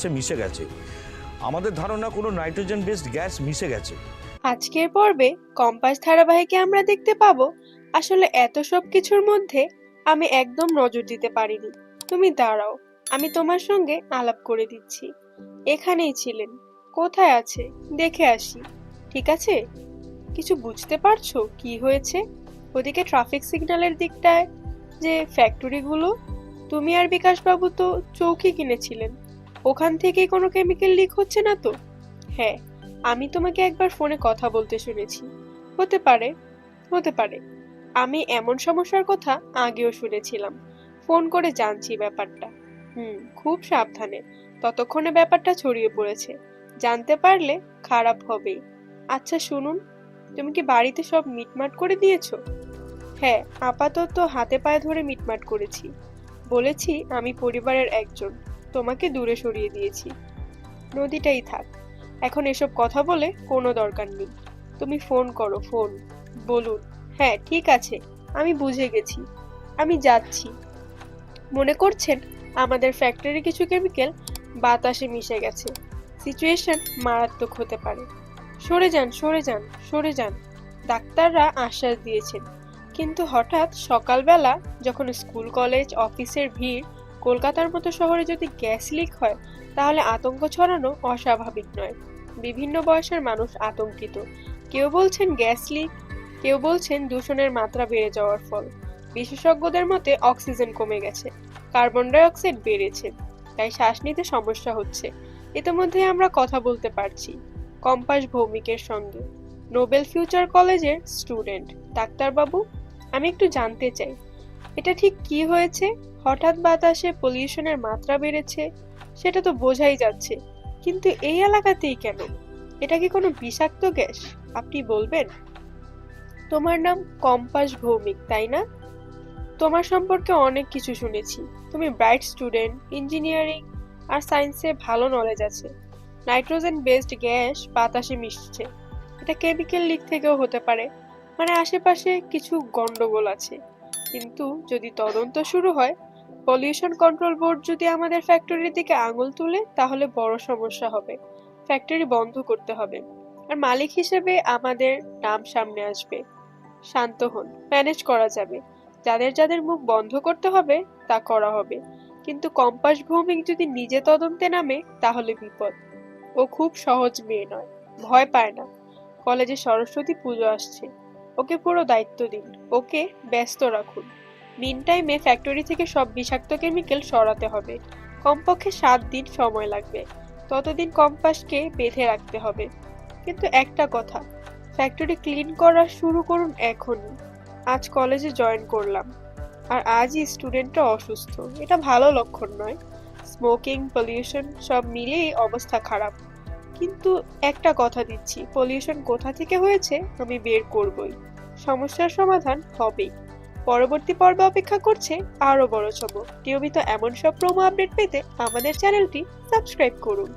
সে মিশে গেছে। আমাদের ধারণা কোনো নাইট্রোজেন বেসড গ্যাস মিশে গেছে। আজকের পর্বে কম্পাস ধারাবাহিকে আমরা দেখতে পাবো, আসলে এত সব কিছুর মধ্যে আমি একদম নজর দিতে পারিনি। তুমি দাঁড়াও, আমি তোমার সঙ্গে আলাপ করে দিচ্ছি। এখানেই ছিলেন, কোথায় আছে, দেখে আসি, ঠিক আছে? কিছু বুঝতে পারছ কি হয়েছে? ওদিকে ট্রাফিক সিগন্যালের দিকটায় যে ফ্যাক্টরিগুলো তুমি আর বিকাশবাবু তো চৌকি কিনেছিলেন। ওখান থেকে কোনো কেমিক্যাল লিক হচ্ছে না তো? হ্যাঁ আমি তোমাকে একবার ফোনে কথা বলতে শুনেছি। হতে পারে হতে পারে। আমি এমন সমস্যার কথা আগেও শুনেছিলাম। ফোন করে জানছি ব্যাপারটা। হুম, খুব সাবধানে। ততক্ষণে ব্যাপারটা ছড়িয়ে পড়েছে। জানতে পারলে খারাপ হবেই। আচ্ছা শুনুন, তুমি কি বাড়িতে সব মিটমাট করে দিয়েছ? হ্যাঁ আপাতত হাতে পায়ে ধরে মিটমাট করেছি। বলেছি আমি পরিবারের একজন। তোমাকে দূরে সরিয়ে দিয়েছি। নদীটাই থাক। এখন এসব কথা বলে কোনো দরকার নেই। তুমি ফোন করো, ফোন। বলুন। হ্যাঁ ঠিক আছে। আমি বুঝে গেছি। আমি যাচ্ছি। মনে করছেন আমাদের ফ্যাক্টরি কিছু কেমিক্যাল বাতাসে মিশে গেছে। সিচুয়েশন মারাত্মক হতে পারে। সরে যান সরে যান সরে যান। ডাক্তাররা আশ্বাস দিয়েছেন। কিন্তু হঠাৎ সকালবেলা যখন স্কুল, কলেজ, অফিসের ভিড় কলকাতার মতো শহরে যদি গ্যাস লিক হয়, তাহলে আতঙ্ক ছড়ানো অস্বাভাবিক নয়। বিভিন্ন বয়সের মানুষ আতঙ্কিত। কেউ বলছেন গ্যাস লিক, কেউ বলছেন দূষণের মাত্রা বেড়ে যাওয়ার ফল। বিশেষজ্ঞদের মতে অক্সিজেন কমে গেছে, কার্বন ডাই অক্সাইড বেড়েছে, তাই শ্বাস নিতে সমস্যা হচ্ছে। ইতিমধ্যে আমরা কথা বলতে পারছি, কম্পাস ভৌমিকের সঙ্গে। নোবেল ফিউচার কলেজের স্টুডেন্ট, ডাক্তারবাবু, আমি একটু জানতে চাই। এটা ঠিক কি হয়েছে? হঠাৎ বাতাসে পলিউশনের মাত্রা বেড়েছে, সেটা তো বোঝাই যাচ্ছে। কিন্তু এই এলাকাতেই কেন? এটা কি কোনো বিষাক্ত গ্যাস? আপনি বলবেন। তোমার নাম কম্পাস ভৌমিক, তাই না? তোমার সম্পর্কে অনেক কিছু শুনেছি। তুমি ব্রাইট স্টুডেন্ট, ইঞ্জিনিয়ারিং আর সায়েন্সে ভালো নলেজ আছে। নাইট্রোজেন বেসড গ্যাস বাতাসে মিশছে। এটা কেমিক্যাল লিক থেকেও হতে পারে। মানে আশেপাশে কিছু গন্ডগোল আছে। কিন্তু যদি তদন্ত শুরু হয় পলিউশন কন্ট্রোল বোর্ড যদি আমাদের ফ্যাক্টরির দিকে আঙুল তুলে, তাহলে বড় সমস্যা হবে। ফ্যাক্টরি বন্ধ করতে হবে। আর মালিক হিসেবে আমাদের নাম সামনে আসবে। শান্ত হন ম্যানেজ করা যাবে। যাদের যাদের মুখ বন্ধ করতে হবে, তা করা হবে। কিন্তু কম্পাস ভৌমিক যদি নিজে তদন্তে নামে, তাহলে বিপদ। ও খুব সহজ মেয়ে নয়, ভয় পায় না। কলেজে সরস্বতী পুজো আসছে। ওকে পুরো দায়িত্ব দিন। ওকে ব্যস্ত রাখুন। মিন টাইমে ফ্যাক্টরি থেকে সব বিষাক্ত কেমিক্যাল সরাতে হবে। কমপক্ষে সাত দিন সময় লাগবে। ততদিন কম্পাসকে বেঁধে রাখতে হবে। কিন্তু একটা কথা ফ্যাক্টরি ক্লিন করা শুরু করুন এখনই। আজ কলেজে জয়েন করলাম। আর আজই স্টুডেন্টরা অসুস্থ। এটা ভালো লক্ষণ নয়। স্মোকিং পলিউশন সব মিলিয়েই অবস্থা খারাপ। কিন্তু একটা কথা দিচ্ছি পলিউশন কোথা থেকে হয়েছে আমি বের করবই। সমস্যার সমাধান হবেই। পরবর্তী পর্বে অপেক্ষা করছে আরও বড় চমক নিয়মিত এমন সব প্রোমো আপডেট পেতে আমাদের চ্যানেলটি সাবস্ক্রাইব করুন।